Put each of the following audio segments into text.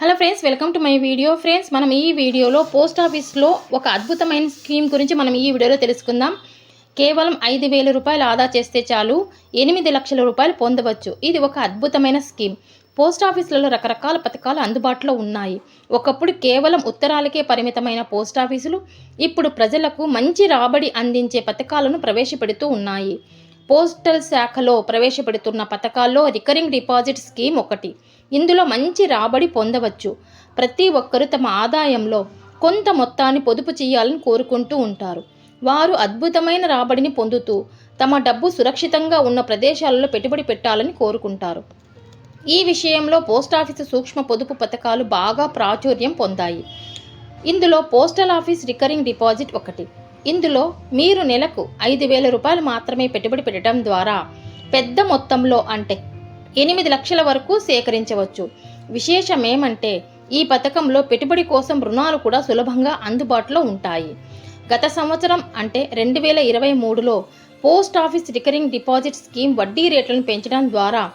Hello friends welcome to my video. Friends మనం ఈ వీడియోలో పోస్ట్ ఆఫీస్లో ఒక అద్భుతమైన స్కీమ్ గురించి మనం ఈ వీడియోలో తెలుసుకుందాం. కేవలం ఐదు వేల రూపాయలు ఆదా చేస్తే చాలు ఎనిమిది లక్షల రూపాయలు పొందవచ్చు. ఇది ఒక అద్భుతమైన స్కీమ్. పోస్ట్ ఆఫీసులలో రకరకాల పథకాలు అందుబాటులో ఉన్నాయి. ఒకప్పుడు కేవలం ఉత్తరాలకే పరిమితమైన పోస్ట్ ఆఫీసులు ఇప్పుడు ప్రజలకు మంచి రాబడి అందించే పథకాలను ప్రవేశపెడుతూ ఉన్నాయి. పోస్టల్ శాఖలో ప్రవేశపెడుతున్న పథకాల్లో రికరింగ్ డిపాజిట్ స్కీమ్ ఒకటి. ఇందులో మంచి రాబడి పొందవచ్చు. ప్రతి ఒక్కరూ తమ ఆదాయంలో కొంత మొత్తాన్ని పొదుపు చేయాలని కోరుకుంటూ ఉంటారు. వారు అద్భుతమైన రాబడిని పొందుతూ తమ డబ్బు సురక్షితంగా ఉన్న ప్రదేశాలలో పెట్టుబడి పెట్టాలని కోరుకుంటారు. ఈ విషయంలో పోస్టాఫీసు సూక్ష్మ పొదుపు పథకాలు బాగా ప్రాచుర్యం పొందాయి. ఇందులో పోస్టల్ ఆఫీస్ రికరింగ్ డిపాజిట్ ఒకటి. ఇందులో మీరు నెలకు ఐదు వేల రూపాయలు మాత్రమే పెట్టుబడి పెట్టడం ద్వారా పెద్ద మొత్తంలో అంటే ఎనిమిది లక్షల వరకు సేకరించవచ్చు. విశేషం ఏమంటే ఈ పథకంలో పెట్టుబడి కోసం రుణాలు కూడా సులభంగా అందుబాటులో ఉంటాయి. గత సంవత్సరం అంటే రెండు వేల ఇరవై మూడులో post office recurring deposit scheme వడ్డీ రేట్లను పెంచడం ద్వారా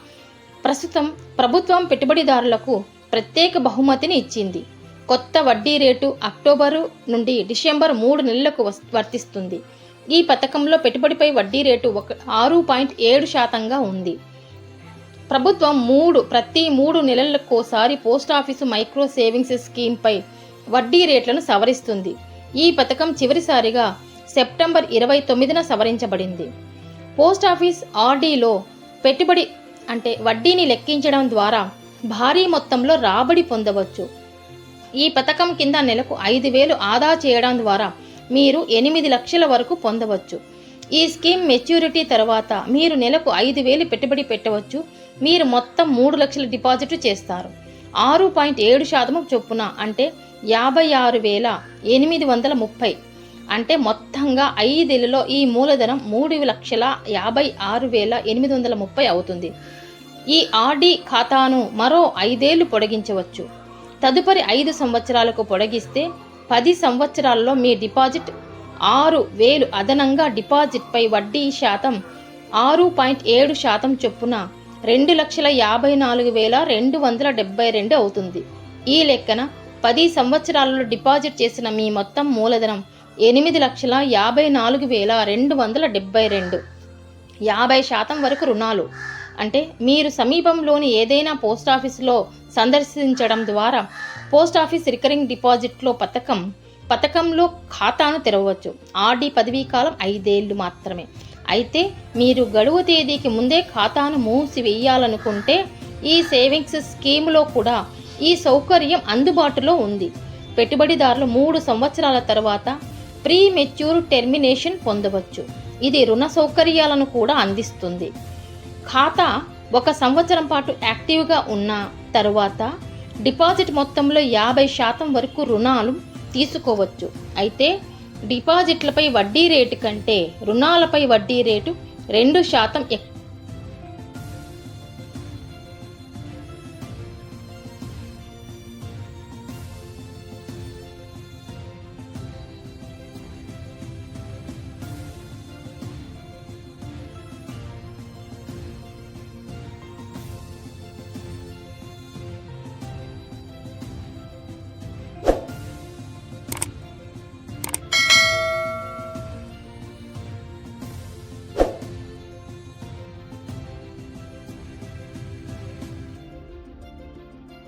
ప్రస్తుతం ప్రభుత్వం పెట్టుబడిదారులకు ప్రత్యేక బహుమతిని ఇచ్చింది. కొత్త వడ్డీ రేటు అక్టోబరు నుండి డిసెంబర్ మూడు నెలలకు వర్తిస్తుంది. ఈ పథకంలో పెట్టుబడిపై వడ్డీ రేటు ఒక ఆరు పాయింట్ ఏడు శాతంగా ఉంది. ప్రభుత్వం మూడు ప్రతి మూడు నెలలకోసారి పోస్ట్ ఆఫీసు మైక్రో సేవింగ్స్ స్కీమ్పై వడ్డీ రేట్లను సవరిస్తుంది. ఈ పథకం చివరిసారిగా సెప్టెంబర్ ఇరవై తొమ్మిదిన సవరించబడింది. పోస్ట్ ఆఫీస్ ఆర్డీలో పెట్టుబడి అంటే వడ్డీని లెక్కించడం ద్వారా భారీ మొత్తంలో రాబడి పొందవచ్చు. ఈ పథకం కింద నెలకు ఐదు వేలు ఆదా చేయడం ద్వారా మీరు ఎనిమిది లక్షల వరకు పొందవచ్చు. ఈ స్కీమ్ మెచ్యూరిటీ తర్వాత మీరు నెలకు ఐదు వేలు పెట్టుబడి పెట్టవచ్చు. మీరు మొత్తం మూడు లక్షల డిపాజిట్ చేస్తారు. ఆరు పాయింట్ ఏడు శాతం చొప్పున అంటే యాభై ఆరు వేల ఎనిమిది వందల ముప్పై. అంటే మొత్తంగా ఐదేళ్ళలో ఈ మూలధనం మూడు లక్షల యాభై ఆరు వేల ఎనిమిది వందల ముప్పై అవుతుంది. ఈ ఆర్డీ ఖాతాను మరో ఐదేళ్ళు పొడిగించవచ్చు. తదుపరి ఐదు సంవత్సరాలకు పొడిగిస్తే పది సంవత్సరాల్లో మీ డిపాజిట్ ఆరు వేలు అదనంగా డిపాజిట్పై వడ్డీ శాతం. ఆరు పాయింట్ ఏడు శాతం చొప్పున రెండు లక్షల యాభై నాలుగు వేల రెండు వందల డెబ్బై రెండు అవుతుంది. ఈ లెక్కన పది సంవత్సరాలలో డిపాజిట్ చేసిన మీ మొత్తం మూలధనం ఎనిమిది లక్షల యాభై నాలుగు వేల రెండు వందల డెబ్బై రెండు. యాభై శాతం వరకు రుణాలు. అంటే మీరు సమీపంలోని ఏదైనా పోస్ట్ ఆఫీసులో సందర్శించడం ద్వారా పోస్ట్ ఆఫీస్ రికరింగ్ డిపాజిట్లో పథకం పథకంలో ఖాతాను తెరవవచ్చు ఆర్డీ పదవీ కాలం ఐదేళ్ళు మాత్రమే. అయితే మీరు గడువు తేదీకి ముందే ఖాతాను మూసివేయాలనుకుంటే ఈ సేవింగ్స్ స్కీమ్లో కూడా ఈ సౌకర్యం అందుబాటులో ఉంది. పెట్టుబడిదారులు మూడు సంవత్సరాల తర్వాత ప్రీ మెచ్యూర్ టెర్మినేషన్ పొందవచ్చు. ఇది రుణ సౌకర్యాలను కూడా అందిస్తుంది. ఖాతా ఒక సంవత్సరం పాటు యాక్టివ్గా ఉన్న తరువాత డిపాజిట్ మొత్తంలో యాభై శాతం వరకు రుణాలు తీసుకోవచ్చు. అయితే డిపాజిట్లపై వడ్డీ రేటు కంటే రుణాలపై వడ్డీ రేటు రెండు శాతం ఎక్కువ